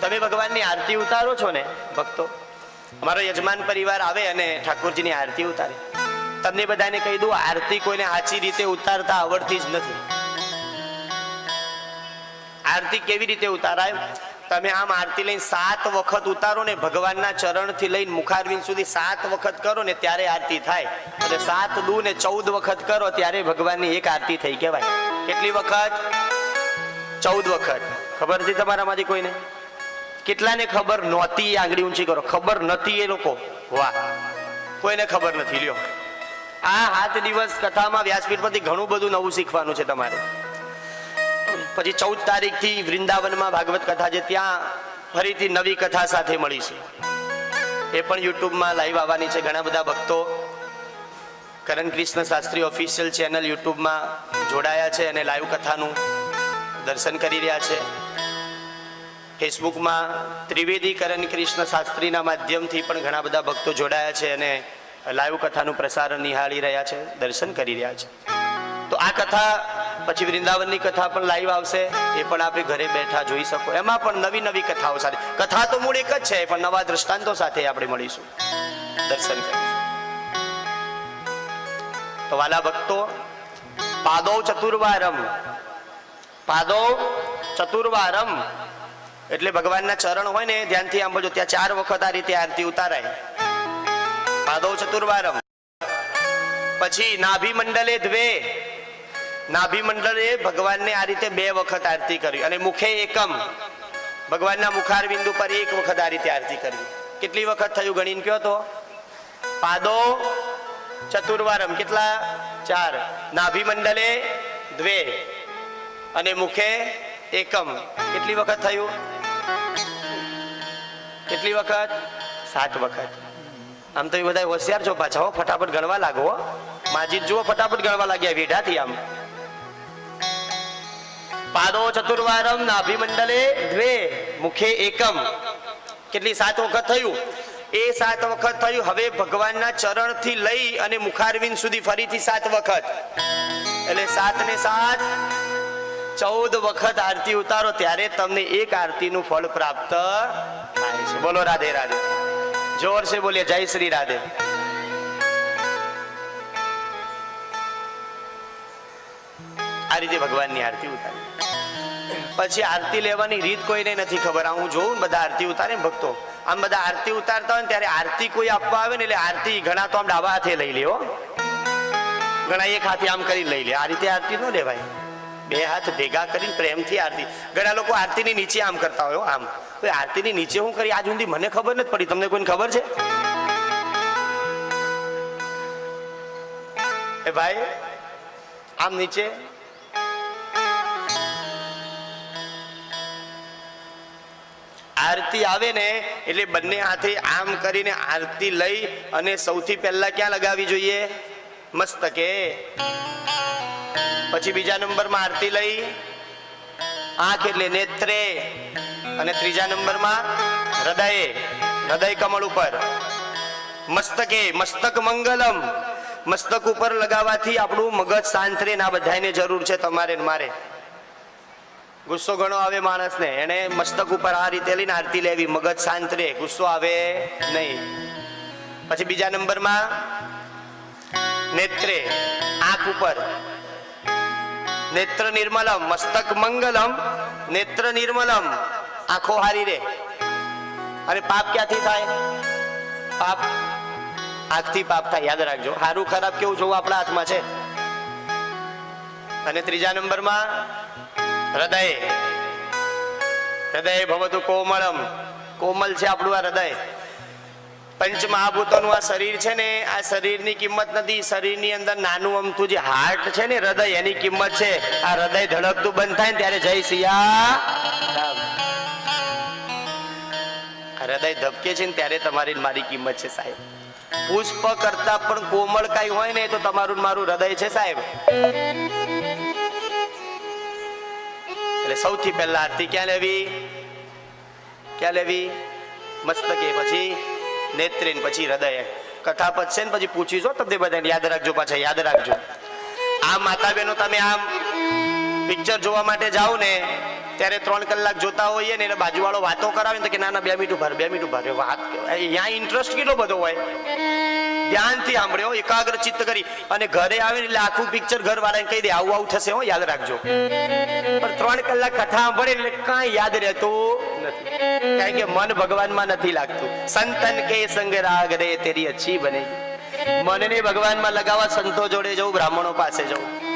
તમે ભગવાનની આરતી ઉતારો છો ને, ભક્તો? અમારો યજમાન પરિવાર આવે અને ઠાકોરજીની આરતી ઉતારે. તમને બધાને કહી દઉં, આરતી કોઈને સાચી રીતે ઉતારતા આવડતી જ નથી. આરતી કેવી રીતે ઉતારાય? તમે આમ આરતી લઈને સાત વખત ઉતારો ને, ભગવાનના ચરણથી લઈને મુખારવિંદ સુધી સાત વખત કરો ને, ત્યારે આરતી થાય. અને સાત દુ ને ચૌદ વખત કરો, ત્યારે ભગવાનની એક આરતી થઈ કહેવાય. કેટલી વખત? ચૌદ વખત. ખબર નથી તમારામાંથી કોઈને? કેટલાને ખબર નહોતી આંગળી ઊંચી કરો? ખબર નથી એ લોકો? વાહ. કોઈને ખબર નથી, લ્યો. આ સાત દિવસ કથામાં વ્યાસપીઠ પરથી ઘણું બધું નવું શીખવાનું છે તમારે. પછી ચૌદ તારીખથી વૃંદાવનમાં ભાગવત કથા છે, ત્યાં ફરીથી નવી કથા સાથે મળી છે. એ પણ યુટ્યુબમાં લાઈવ આવવાની છે ઘણા બધા ભક્તો. કરણ કૃષ્ણ શાસ્ત્રી ઓફિશિયલ ચેનલ યુટ્યુબમાં જોડાયા છે અને લાઈવ કથાનું દર્શન કરી રહ્યા છે. ફેસબુકમાં ત્રિવેદી કરણ કૃષ્ણ શાસ્ત્રીના માધ્યમથી પણ ઘણા બધા ભક્તો જોડાયા છે અને લાઈવ કથાનું પ્રસારણ નિહાળી રહ્યા છે, દર્શન કરી રહ્યા છે. તો આ કથા, પછી વૃંદાવનની કથા પણ લાઈવ આવશે, એ પણ આપણે ઘરે બેઠા જોઈ શકો. એમાં પણ નવી નવી કથાઓ સાથે, કથા તો મૂળ એક જ છે, પણ નવા દ્રષ્ટાંતો સાથે આપણે મળીશું. દર્શન કરીશું. તો વાલા ભક્તો, પાદો ચતુર્વારમ. પાદો ચતુર્વારમ. એટલે ભગવાનના ચરણ હોય ને, ધ્યાનથી આમ બધું ત્યાં ચાર વખત આ રીતે આરતી ઉતારાય. પાદો ચતુર્વારમ. પછી નાભી મંડલે દ્વે. નાભી મંડળે ભગવાનને આ રીતે બે વખત આરતી કરી અને મુખે એકમ. ભગવાનના મુખાર બિંદુ પર એક વખત આ રીતે આરતી કરી. કેટલી વખત થયું ગણીને કયો તો? પાદો ચતુર્વારમ. કેટલા? ચાર. નાભી મંડલે દ્વે. અને મુખે એકમ. કેટલી વખત થયું? કેટલી વખત? સાત વખત. આમ તો એ બધા હોશિયાર છો પાછા ફટાફટ ગણવા લાગો હો. માજી જુઓ, ફટાફટ ગણવા લાગ્યા વેઢાથી આમ. પાદો ચતુર્વારમ નાભિમંડલે દ્વે મુખે એકમ. કેટલી સાત વખત થયું? એ સાત વખત થયું. હવે ભગવાનના ચરણથી લઈ અને મુખારવિંદ સુધી ફરીથી સાત વખત. એટલે સાત ને સાત, ચૌદ વખત આરતી ઉતારો, ત્યારે તમને એક આરતીનું ફળ પ્રાપ્ત થાય છે. બોલો રાધે રાધે. જોર છે બોલીએ જય શ્રી રાધે. આ રીતે ભગવાનની આરતી ઉતારી. પછી આરતી લેવાની રીત કોઈને નથી ખબર. આ હું જોઉં બધા આરતી ઉતારે ભક્તો. આમ બધા આરતી ઉતારતા હોય ને ત્યારે આરતી કોઈ આપવા આવે ને એટલે આરતી ઘણા તો આમ ડાબા હાથે લઈ લે ઘણા એક હાથે આમ કરી લઈ લે. આ રીતે આરતી ન લેવાય. બે હાથ ભેગા કરીને પ્રેમથી આરતી. ઘણા લોકો આરતીની નીચે આમ કરતા હોય આમ. આરતીની નીચે હું કરી આજ સુધી મને ખબર નથી પડી. તમને કોઈને ખબર છે? એ ભાઈ, આમ નીચે. આરતી આવે ને એટલે બંને હાથે આમ કરીને આરતી લઈ અને સૌથી પહેલા ક્યાં લગાવવી જોઈએ? મસ્તકે. પછી બીજા નંબરમાં આરતી લઈ. આંખ એટલે નેત્રે. અને ત્રીજા નંબરમાં હૃદય. હૃદય કમળ ઉપર. મસ્તકે, મસ્તક મંગલમ. મસ્તક ઉપર લગાવવાથી આપણું મગજ શાંત રહે ને બધાને જરૂર છે તમારે મારે. ગુસ્સો ઘણો આવે માણસને. એને મસ્તક ઉપર આ રીતે લઈને આરતી લેવી. મગજ શાંત રહે. ગુસ્સો આવે નહીં. પછી બીજા નંબરમાં નેત્રે. આંખ ઉપર. નેત્ર નિર્મલમ, મસ્તક મંગલમ, નેત્ર નિર્મલમ. આંખો હારી રે. અને પાપ ક્યાંથી થાય? પાપ આંખથી પાપ થાય. યાદ રાખજો. સારું ખરાબ કેવું જોવું આપણા હાથમાં છે. અને ત્રીજા નંબરમાં, હૃદય. હૃદય ભવતુ કોમળમ. કોમલ છે આપણું આ હૃદય. પંચ મહાભૂતોનું આ શરીર છે ને, આ શરીરની કિંમત નથી, શરીરની અંદર નાનું અમથું જે હાર્ટ છે ને, હૃદય, એની કિંમત છે. આ હૃદય ધડકતું બંધ થાય ને, ત્યારે જય સિયા હૃદય ધબકે છે ને, ત્યારે તમારી મારી કિંમત છે સાહેબ. પુષ્પ કરતા પણ કોમળ કઈ હોય ને, તો તમારું મારું હૃદય છે સાહેબ. એટલે સૌથી પહેલા આરતી ક્યાં લેવી? ક્યાં લેવી? મસ્તકે, પછી નેત્રે પછી હૃદય. કથા પતશે ને પછી પૂછીશું તમને બધાને, યાદ રાખજો પાછા, યાદ રાખજો. આ માતા બહેનો તમે આમ પિક્ચર જોવા માટે જાઓ ને, ત્યારે ત્રણ કલાક જોતા હોઈએ ને, એટલે બાજુવાળો વાતો કરાવે ને તો કે, ના ના, બે મિનિટ ઊભા બે મિનિટ ઊભા વાત અહીંયા ઇન્ટરેસ્ટ કેટલો બધો હોય? ધ્યાનથી સાંભળ્યો, એકાગ્ર ચિત્ત કરી અને ઘરે આવીને આખું પિક્ચર ઘર વાળાને કહી દે, આવું આવું થશે હો, યાદ રાખજો. પણ ત્રણ કલાક કથા સાંભળે એટલે કાંઈ યાદ રહેતું નથી. કારણ કે મન ભગવાનમાં નથી લાગતું. સંતન કે સંગ રાગ રે, તેરી અચ્છી બને. મનને ભગવાનમાં લગાવવા સંતો જોડે જવું બ્રાહ્મણો પાસે જવું